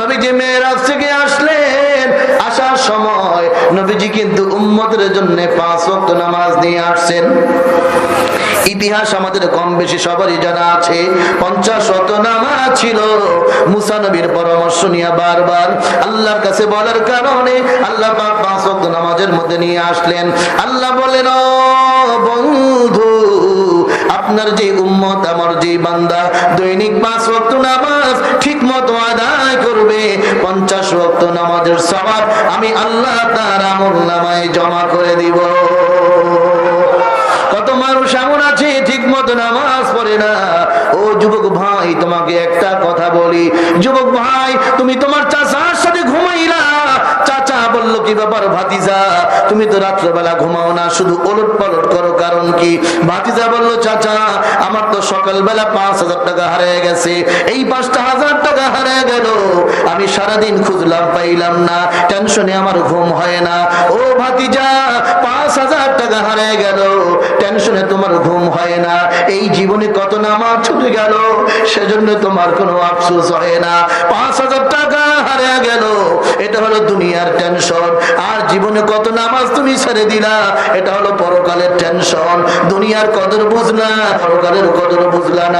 নবীজি মেয়েরাজ থেকে আসলেন। আসার সময় নবীজি কিন্তু উম্মতের জন্য পাঁচ ওয়াক্ত নামাজ নিয়ে আসছেন। ইতিহাস আমাদের কম বেশি সবারই জানা আছে, পঞ্চাশ শত নামাজ ছিল। মুসা নবীর পরামর্শ নিয়ে বারবার আল্লাহর কাছে বলার কারণে আল্লাহ পাঁচ ওয়াক্ত নামাজের মধ্যে নিয়ে আসলেন। আল্লাহ বলেন বন্ধু, আপনার যে উম্মত, আমার যে বান্দা, দৈনিক পাঁচ ওয়াক্ত নামাজ ঠিক মতো আদায় পঞ্চাশ ওয়াক্ত নামাজের সবার আমি আল্লাহ তার আমল নামায় জমা করে দিব। কত মানুষ এমন আছে ঠিক মতো নামাজ পড়ে না। ও যুবক ভাই, তোমাকে একটা কথা বলি। যুবক ভাই, তুমি তোমার চাচার সাথে ঘুমাইলা। বলল, কি ব্যাপার ভাতিজা? তুমি তো রাত্রেবেলা ঘুমাও না, শুধু ওলট পালট করো, কারণ কি? ভাতিজা বলল, চাচা, আমার তো সকালবেলা পাঁচ হাজার টাকা হারিয়ে গেছে। এই পাঁচটা হাজার টাকা হারিয়ে গেল। আমি সারাদিন খুঁজলাম, পাইলাম না। টেনশনে আমার ঘুম হয় না। ও ভাতিজা, পাঁচ হাজার টাকা হারিয়ে গেল। টেনশনে তোমার ঘুম হয় না। এই জীবনে কত নামাজ ছুটে গেল, সেজন্য তোমার কোনো আফসোস হয় না। পাঁচ হাজার টাকা হারিয়ে গেল। এটা হলো দুনিয়ার টেনশন আর জীবনে কত নামাজ তুমি ছেড়ে দিলা, এটা হলো পরকালের টেনশন দুনিয়ার কদর বুঝলা, পরকালের কদর বুঝলা না।